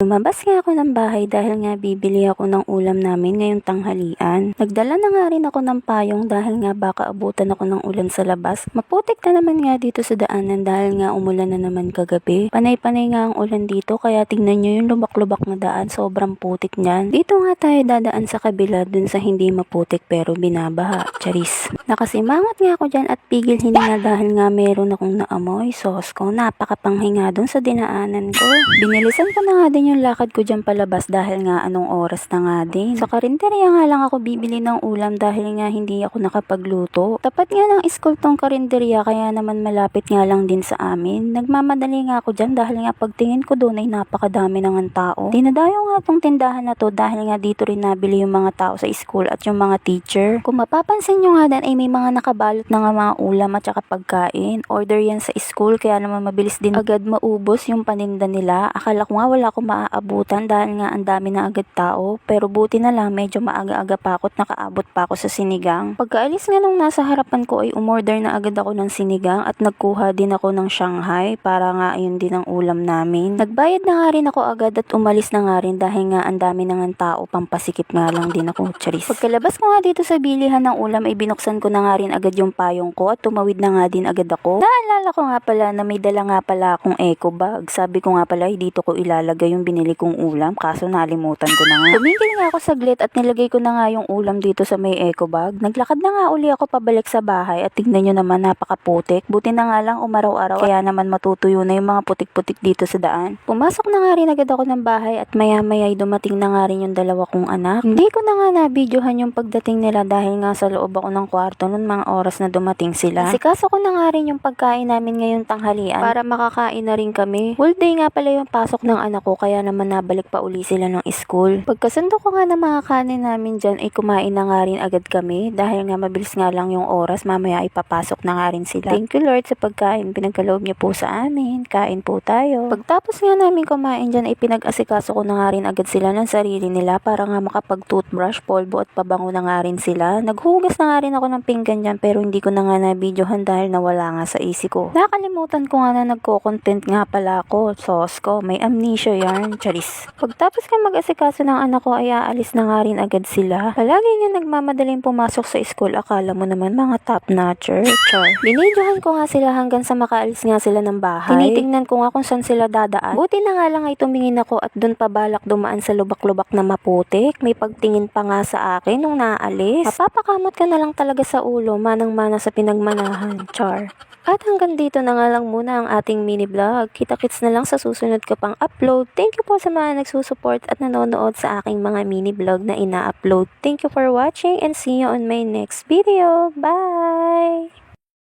Lumabas nga ako ng bahay dahil nga bibili ako ng ulam namin ngayong tanghalian. Nagdala na nga rin ako ng payong dahil nga baka abutan ako ng ulan sa labas. Maputik na naman nga dito sa daanan dahil nga umulan na naman kagabi. Panay-panay nga ang ulan dito kaya tingnan nyo yung lubak-lubak na daan. Sobrang putik niyan. Dito nga tayo dadaan sa kabila dun sa hindi maputik pero binabaha. Charis. Nakasimangot nga ako dyan at pigil hininga dahil nga meron akong naamoy sauce ko. Napakapanghinga dun sa dinaanan ko. Binilisan ko na nga din yung lakad ko dyan palabas dahil nga anong oras na nga din. Sa karinderya nga lang ako bibili ng ulam dahil nga hindi ako nakapagluto. Tapat nga ng school tong karinderya kaya naman malapit nga lang din sa amin. Nagmamadali nga ako dyan dahil nga pagtingin ko doon ay napakadami ng tao. Dinadayo nga tong tindahan na to dahil nga dito rin nabili yung mga tao sa school at yung mga teacher. Kung mapapansin nyo nga dan ay may mga nakabalot na nga mga ulam at saka pagkain. Order yan sa school kaya naman mabilis din agad maubos yung paninda nila. Akala ko nga wala akong maaabutan dahil nga ang dami na agad tao. Pero buti na lang medyo maaga-aga pa ako at nakaabot pa ako sa sinigang. Pagkaalis nga nung nasa harapan ko ay umorder na agad ako ng sinigang at nagkuha din ako ng Shanghai para nga ayun din ang ulam namin. Nagbayad na nga rin ako agad at umalis na nga rin dahil nga ang dami na nga tao pampasikip nga lang din ako. Charis. Pagkalabas ko nga dito sa bilihan ng ulam ay binuksan ko na nga rin agad yung payong ko at tumawid na nga din agad ako. Naalala ko nga pala na may dala nga pala akong eco bag. Sabi ko nga pala dito ko ilalagay yung binili kong ulam kaso nalimutan ko na nga. Tumigil nga ako saglit at nilagay ko na nga yung ulam dito sa may eco bag. Naglakad na nga uli ako pabalik sa bahay at tignan nyo naman napakaputik. Buti na nga lang umaraw-araw kaya naman matutuyo na yung mga putik-putik dito sa daan. Pumasok na nga rin agad ako ng bahay at maya-maya ay dumating na nga rin yung dalawa kong anak. Hindi ko na nga nabidyohan yung pagdating nila dahil nga sa loob ako ng kwarto noon mga oras na dumating sila. Sikaso ko na nga rin yung pagkain namin ngayong tanghalian para makakain na rin kami. Full day nga pala yung pasok ng anak ko kaya naman nabalik pa uli sila ng school. Pagkasundo ko nga ng mga kanin namin dyan ay kumain na nga rin agad kami dahil nga mabilis nga lang yung oras mamaya ay papasok na nga rin sila. Thank you Lord sa pagkain pinagkaloob niyo po sa amin. Kain po tayo. Pagtapos nga namin kumain dyan ay pinag-asikaso ko na nga rin agad sila ng sarili nila para nga makapag-toothbrush, polvo at pabango na nga rin sila. Naghugas na nga rin ako ng pinggan dyan pero hindi ko na nga na-videohan dahil nawala nga sa isip ko. Nakalimutan ko nga na nagko-content nga pala ako. Sauce ko. May amnesia yan. Charis. Pagtapos nga mag-asikaso ng anak ko ay aalis na nga rin agad sila. Palagi nga nagmamadaling pumasok sa school. Akala mo naman mga top notcher. Char. Binidyohan ko nga sila hanggang sa makaalis nga sila ng bahay. Tinitingnan ko nga kung saan sila dadaan. Buti na nga lang ay tumingin ako at doon pa balak dumaan sa lubak-lubak na maputik. May pagtingin pa nga sa akin nung naalis. Mapapakamot ka na lang talaga sa ulo, manang-mana sa pinagmanahan. Char. At hanggang dito na nga lang muna ang ating mini vlog. Kita-kits na lang sa susunod ko pang upload. Thank you po sa mga nagsusupport at nanonood sa aking mga mini vlog na ina-upload. Thank you for watching and see you on my next video. Bye!